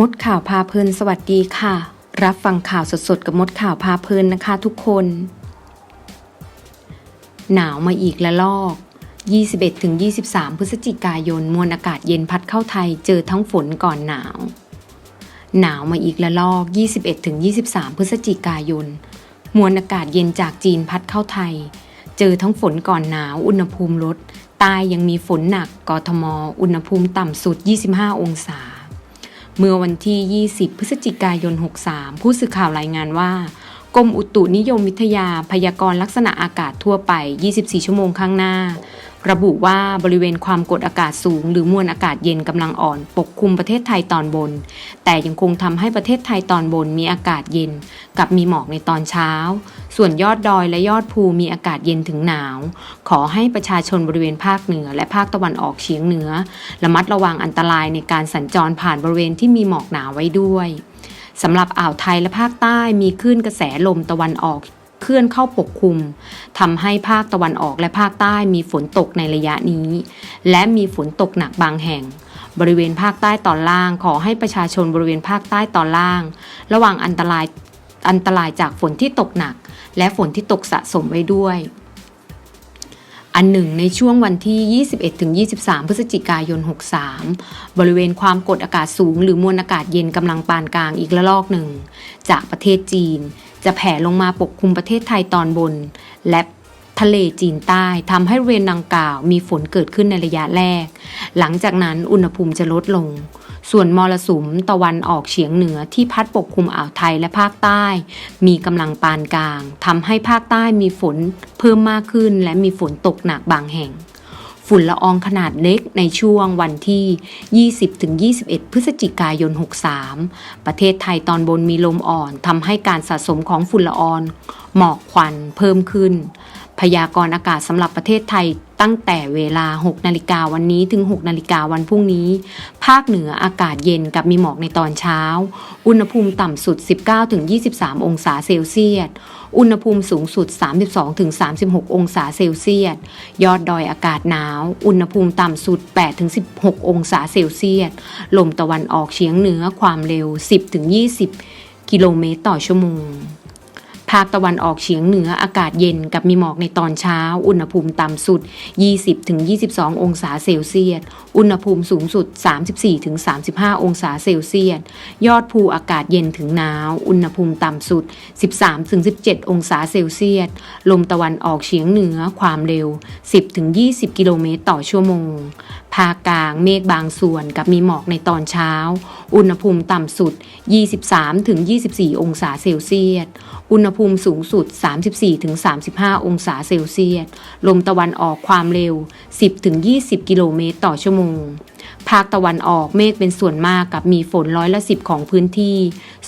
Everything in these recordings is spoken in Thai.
มดข่าวพาเพลินสวัสดีค่ะ รับฟังข่าวสดๆกับมดข่าวพาเพลินนะคะทุกคน หนาวมาอีกละลอก 21-23 พฤศจิกายนมวลอากาศเย็นพัดเข้าไทยเจอทั้งฝนก่อนหนาว หนาวมาอีกละลอก 21-23 พฤศจิกายน มวลอากาศเย็นจากจีนพัดเข้าไทย เจอทั้งฝนก่อนหนาวอุณหภูมิลดใต้ยังมีฝนหนักกทม อุณหภูมิต่ำสุด 25 องศา เมื่อวันที่ 20 พฤศจิกายน 63 ผู้สื่อข่าวรายงานว่า กรมอุตุนิยมวิทยาพยากรณ์ลักษณะอากาศทั่วไป 24 ชั่วโมงข้างหน้า ระบุว่าบริเวณความกดอากาศสูง หรือมวลอากาศเย็นกำลังอ่อน ปกคลุมประเทศไทยตอนบน แต่ยังคงทำให้ประเทศไทยตอนบนมีอากาศเย็น กับมีหมอกในตอนเช้า ส่วนยอดดอยและยอดภูมีอากาศเย็นถึงหนาว ขอให้ประชาชนบริเวณภาคเหนือ และภาคตะวันออกเฉียงเหนือ ระมัดระวังอันตรายในการสัญจรผ่านบริเวณที่มีหมอกหนาไว้ด้วยสำหรับอ่าวไทยและภาคใต้มีคลื่นกระแสลมตะวันออก เคลื่อนเข้าปกคลุมทำให้ภาคตะวันออกและภาคใต้มีฝนตกในระยะนี้ และมีฝนตกหนักบางแห่ง บริเวณภาคใต้ตอนล่าง ขอให้ประชาชนบริเวณภาคใต้ตอนล่าง ระวังอันตรายอันตรายจากฝนที่ตกหนัก และฝนที่ตกสะสมไว้ด้วยอันหนึ่งในช่วงวันที่ 21-23 พฤศจิกายน 63 บริเวณความกดอากาศสูง หรือมวลอากาศเย็นกำลังปานกลางอีกระลอกหนึ่ง จากประเทศจีน จะแผ่ลงมาปกคลุมประเทศไทยตอนบน และทะเลจีนใต้ทำให้บริเวณดังกล่าวมีฝนเกิดขึ้นในระยะแรก หลังจากนั้นอุณหภูมิจะลดลง ส่วนมรสุมตะวันออกเฉียงเหนือที่พัดปกคลุมอ่าวไทยและภาคใต้ มีกำลังปานกลางทำให้ภาคใต้มีฝนเพิ่มมากขึ้นและมีฝนตกหนักบางแห่ง ฝุ่นละอองขนาดเล็กในช่วงวันที่ 20-21 พฤศจิกายน 63 ประเทศไทยตอนบนมีลมอ่อนทำให้การสะสมของฝุ่นละอองหมอกควันเพิ่มขึ้น พยากรณ์อากาศสำหรับประเทศไทยตั้งแต่เวลา 6 นาฬิกาวันนี้ถึง 6 นาฬิกาวันพรุ่งนี้ ภาคเหนืออากาศเย็นกับมีหมอกในตอนเช้า อุณหภูมิต่ำสุด 19-23 องศาเซลเซียส อุณหภูมิสูงสุด 32-36 องศาเซลเซียส ยอดดอยอากาศหนาว อุณหภูมิต่ำสุด 8-16 องศาเซลเซียส ลมตะวันออกเฉียงเหนือความเร็ว 10-20 กิโลเมตรต่อชั่วโมง ภาคตะวันออกเฉียงเหนืออากาศเย็นกับมีหมอกในตอนเช้า อุณหภูมิต่ำสุด 20-22 องศาเซลเซียส อุณหภูมิสูงสุด 34-35 องศาเซลเซียส ยอดภูอากาศเย็นถึงหนาว อุณหภูมิต่ำสุด 13-17 องศาเซลเซียส ลมตะวันออกเฉียงเหนือความเร็ว 10-20 กิโลเมตรต่อชั่วโมง ภาคกลางเมฆบางส่วนกับมีหมอกในตอนเช้า อุณหภูมิต่ำสุด 23-24 องศาเซลเซียส อุณหภูมิสูงสุด 34-35 องศาเซลเซียส ลมตะวันออกความเร็ว 10-20 กิโลเมตรต่อชั่วโมง ภาคตะวันออกเมฆเป็นส่วนมากกับมีฝนร้อยละสิบของพื้นที่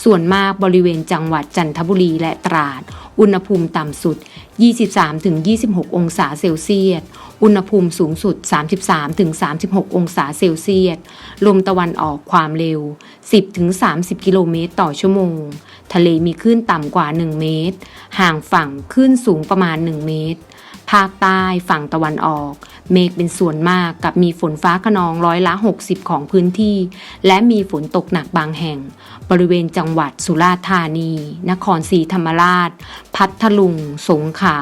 ส่วนมากบริเวณจังหวัดจันทบุรีและตราด อุณหภูมิต่ำสุด 23-26 องศาเซลเซียส อุณหภูมิสูงสุด 33-36 องศาเซลเซียส ลมตะวันออกความเร็ว 10-30 กิโลเมตรต่อชั่วโมง ทะเลมีคลื่นต่ำกว่า 1 เมตร ห่างฝั่งคลื่นสูงประมาณ 1 เมตร ภาคใต้ฝั่งตะวันออก เมฆเป็นส่วนมากกับมีฝนฟ้าขนองร้อยละ 60 ของพื้นที่ และมีฝนตกหนักบางแห่ง บริเวณจังหวัดสุราษฎร์ธานี นครศรีธรรมราช พัทลุง สงขลา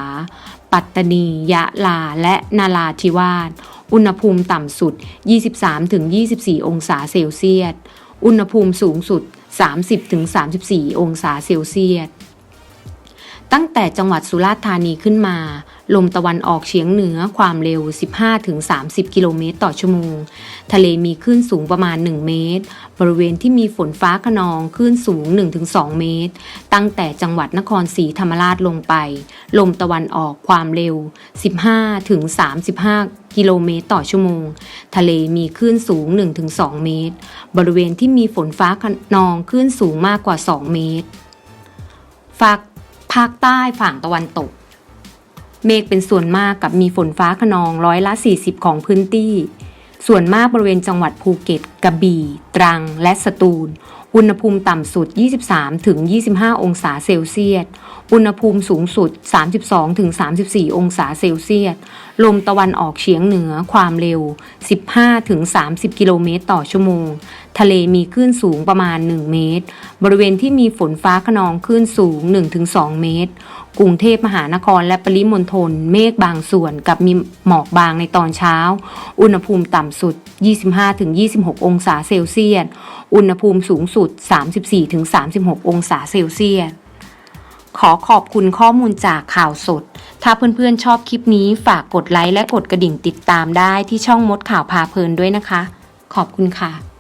ปัตตานี ยะลา และนาราธิวาส อุณหภูมิต่ำสุด 23-24 องศาเซลเซียส อุณหภูมิสูงสุด 30-34 องศาเซลเซียส ตั้งแต่จังหวัดสุราษฎร์ธานีขึ้นมา ลมตะวันออกเฉียงเหนือความเร็ว 15-30 กิโลเมตรต่อชั่วโมง ทะเลมีคลื่นสูงประมาณ 1 เมตร บริเวณที่มีฝนฟ้าขนองคลื่นสูง 1-2 เมตร ตั้งแต่จังหวัดนครศรีธรรมราชลงไป ลมตะวันออกความเร็ว 15-35กิโลเมตรต่อชั่วโมง ทะเลมีคลื่นสูง 1-2 เมตร บริเวณที่มีฝนฟ้าขนองคลื่นสูงมากกว่า 2 เมตร ฝากภาคใต้ฝั่งตะวันตก เมฆเป็นส่วนมากกับมีฝนฟ้าขนองร้อยละ 40 ของพื้นที่ ส่วนมากบริเวณจังหวัดภูเก็ต กระบี่ ตรัง และสตูล อุณหภูมิต่ำสุด 23ถึง25 องศาเซลเซียส อุณหภูมิสูงสุด 32ถึง34 องศาเซลเซียส ลมตะวันออกเฉียงเหนือความเร็ว 15ถึง30 กิโลเมตรต่อชั่วโมง ทะเลมีคลื่นสูงประมาณ 1 เมตร บริเวณที่มีฝนฟ้าขนองคลื่นสูง 1-2 เมตร กรุงเทพมหานครและปริมณฑลเมฆบางส่วนกับมีหมอกบางในตอนเช้า อุณหภูมิต่ำสุด 25-26 องศาเซลเซียส อุณหภูมิสูงสุดสุด 34-36 องศาเซลเซียส ขอขอบคุณข้อมูลจากข่าวสด ถ้าเพื่อนๆชอบคลิปนี้ฝากกดไลค์และกดกระดิ่งติดตามได้ที่ช่องมดข่าวพาเพลินด้วยนะคะ ขอบคุณค่ะ